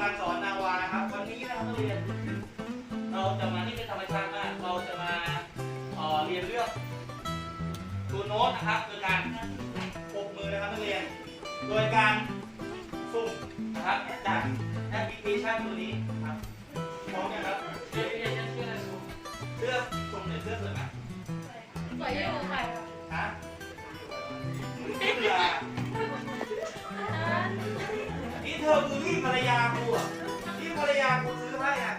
การสอนนาวานะครับ วันนี้นะครับนักเรียน เราจะมาที่เป็นธรรมชาติมาก เราจะมาเอ่อเรียนเรื่องตัวโน้ตนะครับโดยการปกมือนะครับนักเรียน โดยการสุ่มนะครับจากแอปพลิเคชันตัวนี้ครับพร้อมนะครับเดี๋ยวเดี๋ยวจะเชื่ออะไรผมเลือกสุ่มหนึ่งเลือกเลยไหมสวยอยู่ค่ะฮะ ภรรยากูอะนี่ภรรยากูซื้อให้อะ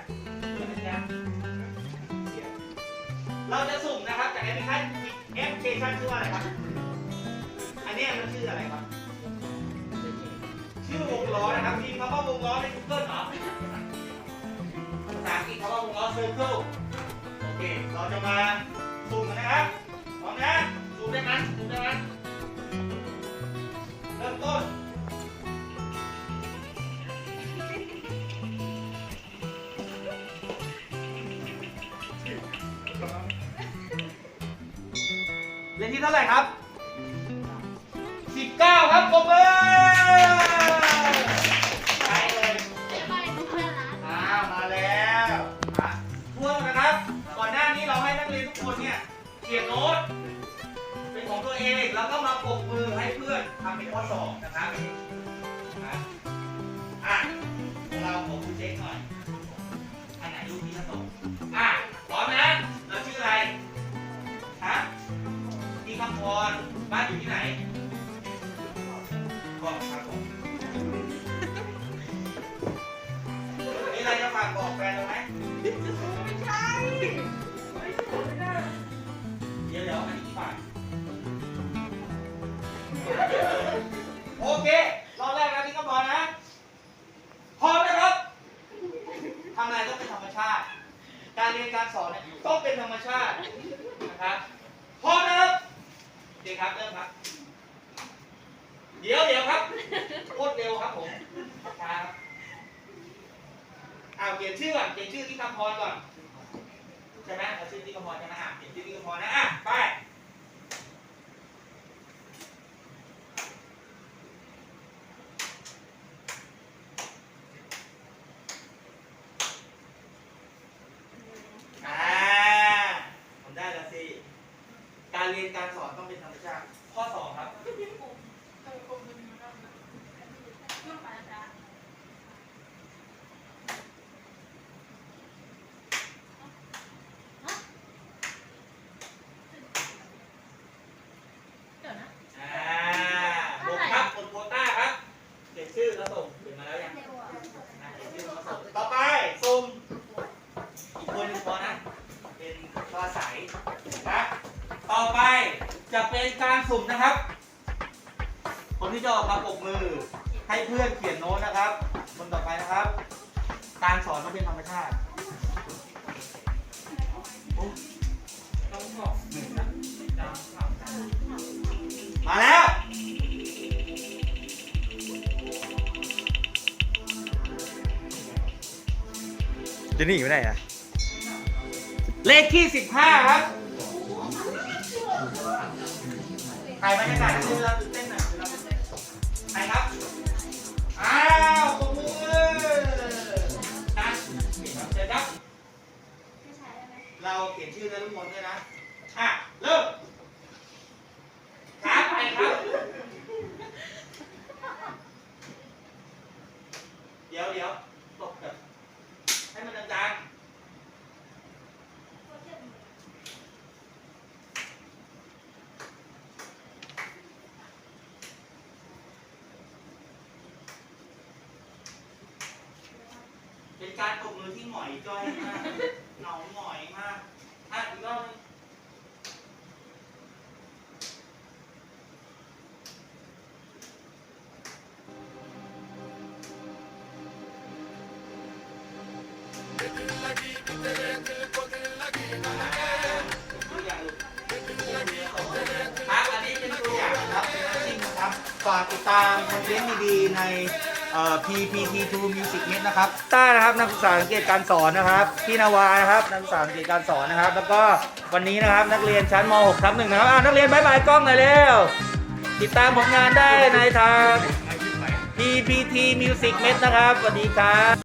เราจะสุ่มนะครับจากแอปพลิเคชันแอปพลิเคชันชื่อว่าอะไรครับ อันนี้มันชื่ออะไรครับ ชื่อวงล้อนะครับพิมพ์คำว่าวงล้อใน Google เหรอภาษาอังกฤษคำว่าวงล้อ circle โอเค เราจะมาสุ่มกันนะครับพร้อมนะสุ่มได้ไหมสุ่มได้ไหม เล่นที่เท่าไหร่ครับ 19 ครับปรบมือไปเลยเจ๊ไปดูเพื่อนนะอ่ามาแล้วอะทวกนะครับ ก่อนหน้านี้เราให้นักเรียนทุกคนเนี่ยเขียนโน้ต เป็นของตัวเอง แล้วก็มาปรบมือให้เพื่อนทำเป็นข้อสอบนะครับ ทำอะไรต้องเป็นธรรมชาติ การเรียนการสอนเนี่ยต้องเป็นธรรมชาตินะครับพร้อมนะครับโอเคครับเริ่มครับ เดี๋ยวเดี๋ยวครับโคตรเร็วครับผมครับอ้าวเขียนชื่อก่อนเขียนชื่อที่คำพรก่อนใช่ไหมเอาชื่อที่กมลใช่ไหมอะเขียนชื่อที่กมลนะอะไปอ่าทำได้แล้วสิ การเรียนการ สอนต้องเป็นธรรมชาติข้อสองครับเดี๋ยวนะอ่าบทครับบทโควต้าครับเขียนชื่อแล้วส่งเขียนมาแล้วยังอะเขียนชื่อแล้วส่งต่อไปซุ่มอีกคนหนึงพอนะ เป็นปลาใสนะต่อไป จะเป็นการสุ่มนะครับ คนที่จะออกมาปรบมือ ให้เพื่อนเขียนโน้ตนะครับ คนต่อไปนะครับ การสอนต้องเป็นธรรมชาติมาแล้วจะหนีไปไหนอะเลขที่15ครับ ใครบรรยากาศคือเราตื่นเต้นหน่อยเราตื่นเต้นใครครับ อ้าวปรบมือนะเชิญครับ เราเขียนชื่อและทุกคนด้วยนะ เริ่มช้าไปครับ เดี๋ยวเดี๋ยวตกแบบให้มันดังๆเป็น การตบมือที่หงอยจ้อยมากเหงาหงอยมากอะอีกรอบนึงตัวยครับอันนี้เป็นตัวอย่างครับเป็นะครับฝากติดตามคอนเทนต์ดีๆใน PPT2 Music Net นะครับต้านะครับนักศึกษาสังเกตการสอนนะครับพี่นาวานะครับนักศึกษาสังเกตการสอนนะครับ แล้วก็วันนี้นะครับนักเรียนชั้นม .6 ทับหนึ่งนะครับอะนักเรียนบายบายกล้องหน่อยเร็วติดตามผลงานได้ในทาง PPT Music Mix นะครับสวัสดีครับ